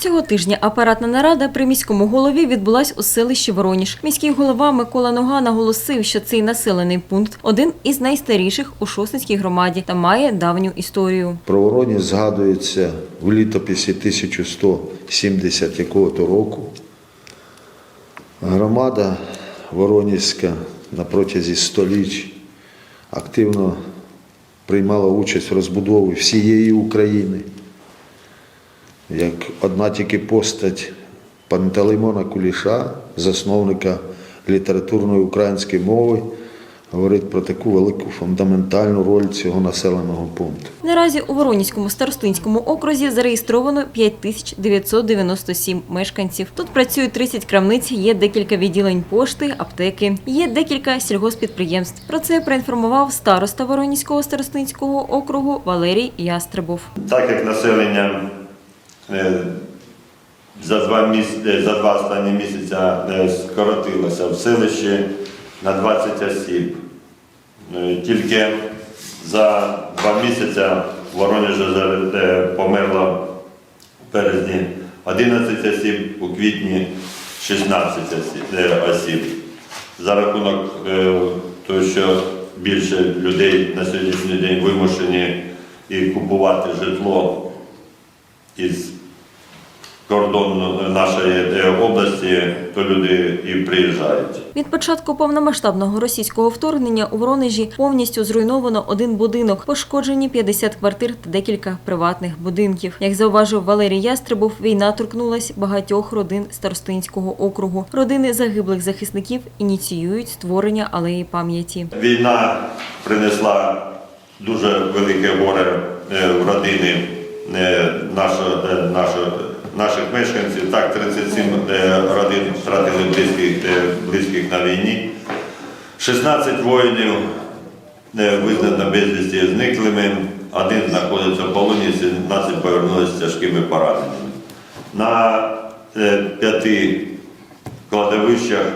Цього тижня апаратна нарада при міському голові відбулась у селищі Вороніж. Міський голова Микола Нога наголосив, що цей населений пункт один із найстаріших у Шосницькій громаді та має давню історію. Про Вороніж згадується в літописі 1170 якого-то року. Громада Воронізька на протязі століть активно приймала участь в розбудові всієї України. Як одна тільки постать Пантелеймона Куліша, засновника літературної української мови, говорить про таку велику фундаментальну роль цього населеного пункту. Наразі у Воронізькому старостинському окрузі зареєстровано 5997 мешканців. Тут працюють 30 крамниць, є декілька відділень пошти, аптеки, є декілька сільгоспідприємств. Про це проінформував староста Воронізького старостинського округу Валерій Ястребов. Так як населення за два місяці, за два останні місяця е, скоротилося в селищі на 20 осіб. Е, Тільки за два місяці в Воронежі е, померло в березні 11 осіб, у квітні 16 осіб. е. За рахунок е, того, що більше людей на сьогоднішній день вимушені і купувати житло із кордону нашої е, області, то люди і приїжджають. Від початку повномасштабного російського вторгнення у Воронежі повністю зруйновано один будинок, пошкоджені 50 квартир та декілька приватних будинків. Як зауважив Валерій Ястребов, війна торкнулась багатьох родин Старостинського округу. Родини загиблих захисників ініціюють створення алеї пам'яті. Війна принесла дуже велике горе е, в родини нашого, е, нашого, наших мешканців. Так, 37 е, родин втратили близьких, е, близьких на війні. 16 воїнів е, визнано безвісті зниклими, один знаходиться в полоні, 17 повернулися з тяжкими пораненнями. На п'яти кладовищах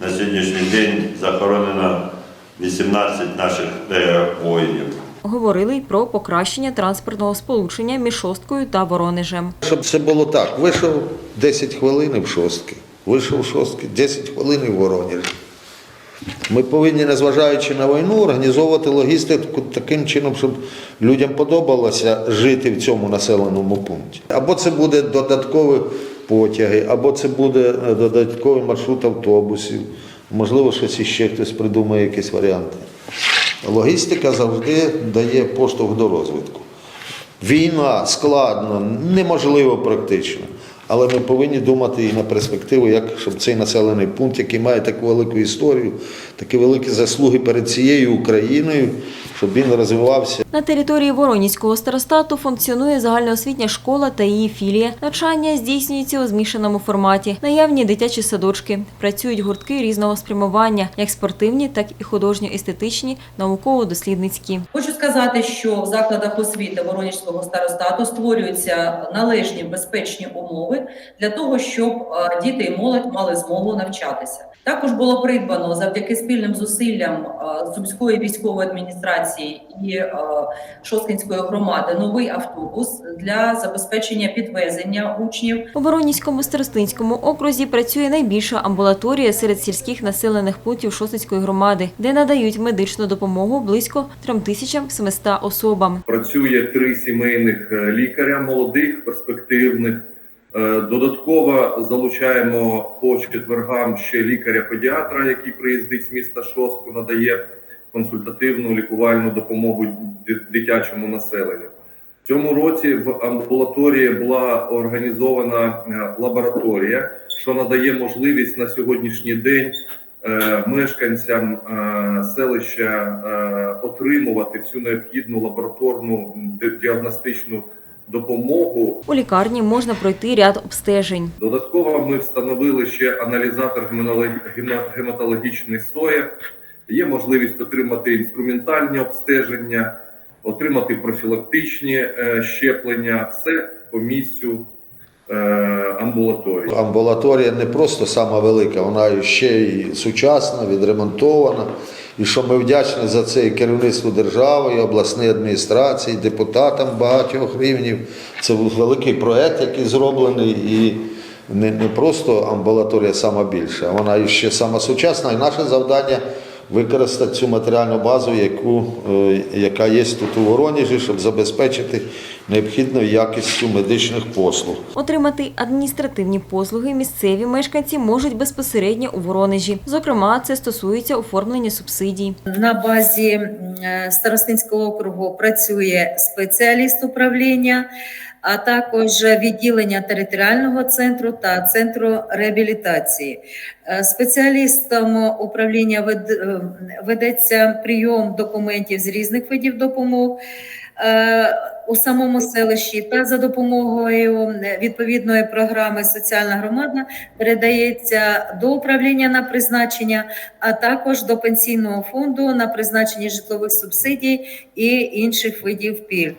на сьогоднішній день захоронено 18 наших воїнів. Говорили й про покращення транспортного сполучення між Шосткою та Воронежем. Щоб це було так, вийшов 10 хвилин в шостки, вийшов в шостки, 10 хвилин в Воронежі. Ми повинні, незважаючи на війну, організовувати логістику таким чином, щоб людям подобалося жити в цьому населеному пункті. Або це буде додаткові потяги, або це буде е, додатковий маршрут автобусів. Можливо, щось іще хтось придумає якісь варіанти. Логістика завжди дає поштовх до розвитку. Війна складно, неможливо практично. Але ми повинні думати і на перспективу, як щоб цей населений пункт, який має таку велику історію, такі великі заслуги перед цією Україною, щоб він розвивався. На території Воронізького старостату функціонує загальноосвітня школа та її філія. Навчання здійснюється у змішаному форматі. Наявні дитячі садочки. Працюють гуртки різного спрямування, як спортивні, так і художньо-естетичні, науково-дослідницькі. Хочу сказати, що в закладах освіти Воронежського старостату створюються належні безпечні умови для того, щоб е, діти і молодь мали змогу навчатися. Також було придбано завдяки спільним зусиллям е, Сумської військової адміністрації і е, Шосткинської громади новий автобус для забезпечення підвезення учнів У Воронізькому старостинському окрузі працює найбільша амбулаторія серед сільських населених пунктів Шосницької громади, де надають медичну допомогу близько 3700 особам. Працює три сімейних е, лікаря, молодих, перспективних. Е, Додатково залучаємо по четвергам ще лікаря-педіатра, який приїздить з міста Шостку, надає консультативну лікувальну допомогу дитячому населенню. В цьому році в амбулаторії була організована е, лабораторія, що надає можливість на сьогоднішній день мешканцям е, селища е, отримувати всю необхідну лабораторну діагностичну допомогу. У лікарні можна пройти ряд обстежень. Додатково ми встановили ще аналізатор гемо- СОЯ. Є можливість отримати інструментальні обстеження, отримати профілактичні е, щеплення, все по місцю е, амбулаторії. Амбулаторія не просто сама велика, вона ще й сучасна, відремонтована. І що ми вдячні за це і керівництву держави, і обласної адміністрації, і депутатам багатьох рівнів. Це був великий проект, який зроблений, і не, не просто амбулаторія сама більша, вона ще сама сучасна. І наше завдання використати цю матеріальну базу, яку, е, яка є тут у Воронежі, щоб забезпечити необхідною якістю медичних послуг. Отримати адміністративні послуги місцеві мешканці можуть безпосередньо у Воронежі. Зокрема, це стосується оформлення субсидій. На базі е, Старостинського округу працює спеціаліст управління, а також відділення територіального центру та центру реабілітації. Е, Спеціалістам управління е, ведеться прийом документів з різних видів допомог. е, У самому селищі та за допомогою відповідної програми Соціальна громада передається до управління на призначення а також до пенсійного фонду на призначення житлових субсидій і інших видів пільг.